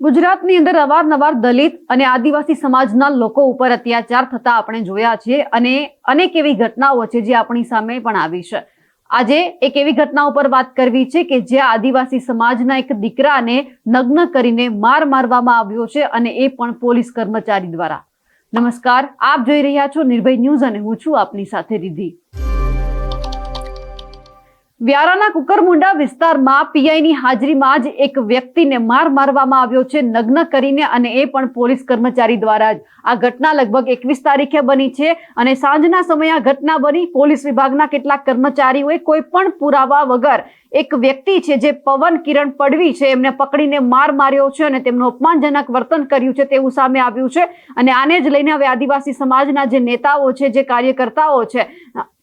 ગુજરાતની અંદર અવારનવાર દલિત અને આદિવાસી સમાજના લોકો ઉપર અત્યાચાર થતા આપણે જોયા છે અને અનેક એવી ઘટનાઓ છે જે આપણી સામે પણ આવી છે. આજે એક એવી ઘટના ઉપર વાત કરવી છે કે જે આદિવાસી સમાજના એક દીકરાને નગ્ન કરીને માર મારવામાં આવ્યો છે અને એ પણ પોલીસ કર્મચારી દ્વારા. નમસ્કાર, આપ જોઈ રહ્યા છો નિર્ભય ન્યૂઝ અને હું છું આપની સાથે રીધી વ્યારાના કુકરમુંડા વિસ્તારમાં પીઆઈની હાજરીમાં જ એક વ્યક્તિને માર મારવામાં આવ્યો છે, નગ્ન કરીને અને એ પણ પોલીસ કર્મચારી દ્વારા જ. આ ઘટના લગભગ એકવીસ તારીખે બની છે અને સાંજના સમયે આ ઘટના બની. પોલીસ વિભાગના કેટલાક કર્મચારીઓએ કોઈ પણ પુરાવા વગર એક વ્યક્તિ છે જે પવન કિરણ પડવી છે, એમને પકડીને માર માર્યો છે અને તેમનું અપમાનજનક વર્તન કર્યું છે તેવું સામે આવ્યું છે. અને આને જ લઈને હવે આદિવાસી સમાજના જે નેતાઓ છે, જે કાર્યકર્તાઓ છે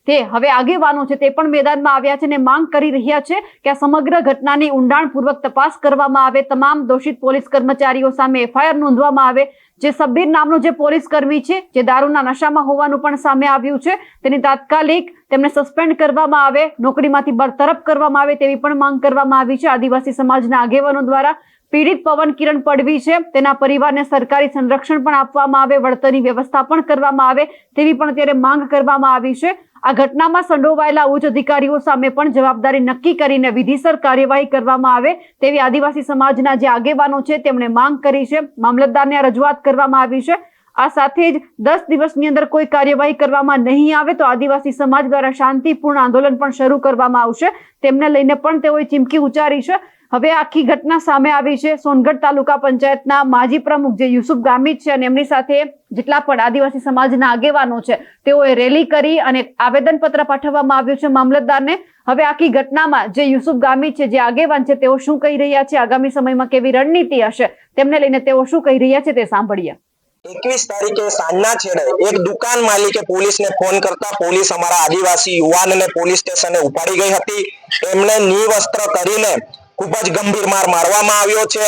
તે હવે આગેવાનો છે, તે પણ મેદાનમાં આવ્યા છે અને માંગ કરી રહ્યા છે કે આ સમગ્ર ઘટનાની ઊંડાણપૂર્વક તપાસ કરવામાં આવે. તમામ દોષિત પોલીસ કર્મચારીઓ સામે એફઆઈઆર નોંધવામાં આવે. જે સબ્બીર નામનો જે પોલીસ કર્મી છે, જે દારૂના નશામાં હોવાનું પણ સામે આવ્યું છે, તેની તાત્કાલિક તેમને સસ્પેન્ડ કરવામાં આવે, નોકરીમાંથી બરતરફ કરવામાં આવે તેવી પણ માંગ કરવામાં આવી છે. આદિવાસી સમાજના આગેવાનો દ્વારા પીડિત પવન કિરણ પડવી છે. તેના પરિવારને સરકારી સંરક્ષણ પણ આપવામાં આવે, વળતરની વ્યવસ્થા પણ કરવામાં આવે તેવી પણ અત્યારે માંગ કરવામાં આવી છે. આ ઘટનામાં સંડોવાયેલા ઉચ્ચ અધિકારીઓ સામે પણ જવાબદારી નક્કી કરીને વિધિસર કાર્યવાહી કરવામાં આવે તેવી આદિવાસી સમાજના જે આગેવાનો છે તેમણે માંગ કરી છે. મામલતદારને આ રજૂઆત કરવામાં આવી છે. આ સાથે જ દસ દિવસની અંદર કોઈ કાર્યવાહી કરવામાં નહીં આવે તો આદિવાસી સમાજ દ્વારા શાંતિપૂર્ણ આંદોલન પણ શરૂ કરવામાં આવશે. તેમને લઈને પણ તેઓએ ચીમકી ઉચ્ચારી છે. હવે આખી ઘટના સામે આવી છે. સોનગઢ તાલુકા પંચાયતના માજી પ્રમુખ જે યુસુફ ગામિત છે અને એમની સાથે જેટલા પણ આદિવાસી સમાજના આગેવાનો છે, તેઓએ રેલી કરી અને આવેદનપત્ર પાઠવવામાં આવ્યું છે મામલતદારને. હવે આખી ઘટનામાં જે યુસુફ ગામિત છે, જે આગેવાન છે, તેઓ શું કહી રહ્યા છે? આગામી સમયમાં કેવી રણનીતિ હશે? તેમને લઈને તેઓ શું કહી રહ્યા છે તે સાંભળીએ. એકવીસ તારીખે સાંજના છેડે એક દુકાન માલિકે પોલીસને ફોન કરતા પોલીસ અમારા આદિવાસી યુવાનને પોલીસ સ્ટેશને ઉપાડી ગઈ હતી. એમને નિવસ્ત્ર કરીને ખૂબ જ ગંભીર માર મારવામાં આવ્યો છે.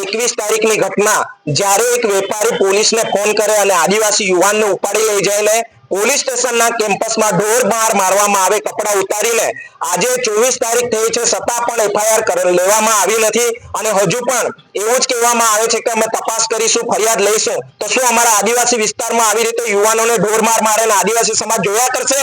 એકવીસ તારીખની ઘટના, જ્યારે એક વેપારી પોલીસને ફોન કરે અને આદિવાસી યુવાનને ઉપાડી લઈ જઈને પોલીસ સ્ટેશનના કેમ્પસમાં ઢોર માર મારવામાં આવે, કપડા ઉતારીને, આજે ચોવીસ તારીખ થઈ છે છતાં પણ એફઆઈઆર લેવામાં આવી નથી. અને હજુ પણ એવું જ કહેવામાં આવે છે કે અમે તપાસ કરીશું, ફરિયાદ લઈશું. તો શું અમારા આદિવાસી વિસ્તારમાં આવી રીતે યુવાનોને ઢોર માર મારે આદિવાસી સમાજ જોયા કરશે?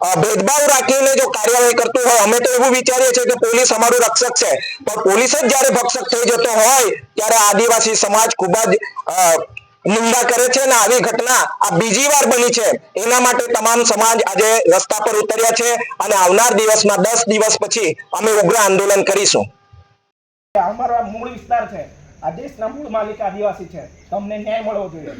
ભેદભાવ રાખીને જો કાર્યવાહી કરતું હોય, અમે તો એવું વિચારીએ છીએ કે પોલીસ અમારું રક્ષક છે. પણ પોલીસ જ જ્યારે ભક્ષક થઈ જતો હોય, ત્યારે આદિવાસી સમાજ ખૂબ જ નિંદા કરે છે અને આવી ઘટના આ બીજી વાર બની છે. એના માટે તમામ સમાજ આજે રસ્તા પર ઉતર્યા છે અને આવનાર દિવસમાં દસ દિવસ પછી અમે ઉગ્ર આંદોલન કરીશું. અમારા મૂળ વિસ્તાર છે. આ દેશના મૂળ માલિક આદિવાસી છે. તમને ન્યાય મળવો જોઈએ.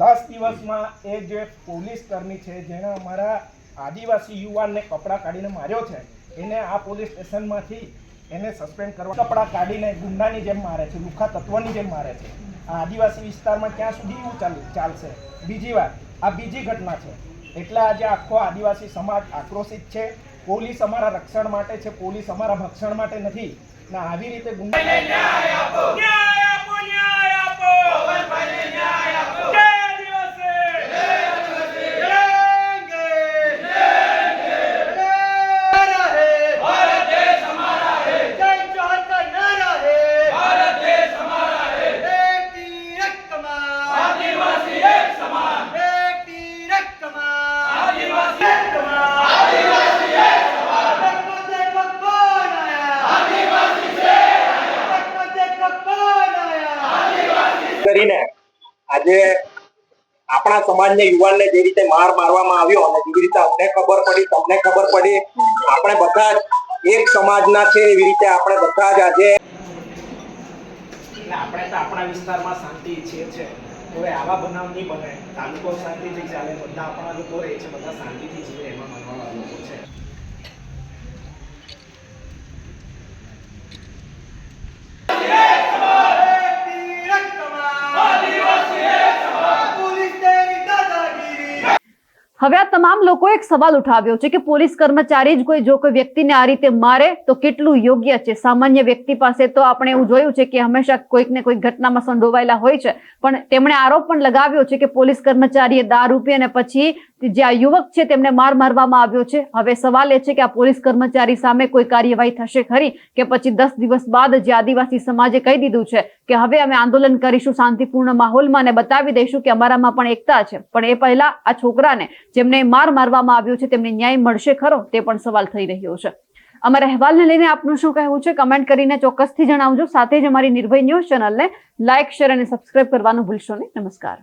દસ દિવસમાં એ જે પોલીસ કર્મી છે, જેણે અમારા આદિવાસી યુવાનને કપડાં કાઢીને માર્યો છે. એને આ પોલીસ સ્ટેશનમાંથી એને સસ્પેન્ડ કરવા કપડાં કાઢીને ગુંડાની જેમ મારે છે, લુખા તત્વની જેમ મારે છે. આ આદિવાસી વિસ્તારમાં ક્યાં સુધી એવું ચાલ ચાલશે? બીજી વાત, આ બીજી ઘટના છે. એટલે આજે આખો આદિવાસી સમાજ આક્રોશિત છે. પોલીસ અમારા રક્ષણ માટે છે, પોલીસ અમારા ભક્ષણ માટે નથી. ને આવી રીતે ગુંડા કરીને આજે આપણા સમાજને યુવાનને જે રીતે માર મારવામાં આવ્યો અને જેવી રીતે અમને ખબર પડી, તમને ખબર પડી, આપણે બધા જ એક સમાજના છે એવી રીતે આપણે બધા જ આજે આપણે તો આપણા વિસ્તારમાં શાંતિ ઈચ્છીએ છે હવે આવા બનાવ નહીં બને. તાલુકો શાંતિથી ચાલે. બધા આપણા લોકો રહે છે, બધા શાંતિથી જીવે એમાં માનવાવાળા લોકો છે આદિવાસી એક સમાન પુલિસ તેરી દાદાગીરી હવે આ તમામ લોકો એક સવાલ ઉઠાવ્યો છે કે પોલીસ કર્મચારી જ કોઈ જો કોઈ વ્યક્તિને આ રીતે મારે, તો કેટલું યોગ્ય છે? સામાન્ય વ્યક્તિ પાસે તો આપણે એવું જોયું છે કે હંમેશા કોઈક ને કોઈક ઘટનામાં સંડોવાયેલા હોય છે. પણ તેમણે આરોપ પણ લગાવ્યો છે કે પોલીસ કર્મચારીએ દારૂ પી અને પછી જે આ યુવક છે તેમને માર મારવામાં આવ્યો છે. હવે સવાલ એ છે કે આ પોલીસ કર્મચારી સામે કોઈ કાર્યવાહી થશે ખરી કે પછી દસ દિવસ બાદ જે આદિવાસી સમાજે કહી દીધું છે કે હવે અમે આંદોલન કરીશું, શાંતિપૂર્ણ માહોલમાં અને બતાવી દઈશું કે અમારામાં પણ એકતા છે. પણ એ પહેલા આ છોકરાને જેમને માર મારવામાં આવ્યો છે, તેમને ન્યાય મળશે ખરો? તે પણ સવાલ થઈ રહ્યો છે. અમારા અહેવાલને લઈને આપનું શું કહેવું છે? કમેન્ટ કરીને ચોક્કસથી જણાવજો. સાથે જ અમારી નિર્ભય ન્યૂઝ ચેનલને લાઇક શેર અને સબસ્ક્રાઇબ કરવાનું ભૂલશો નહીં. નમસ્કાર.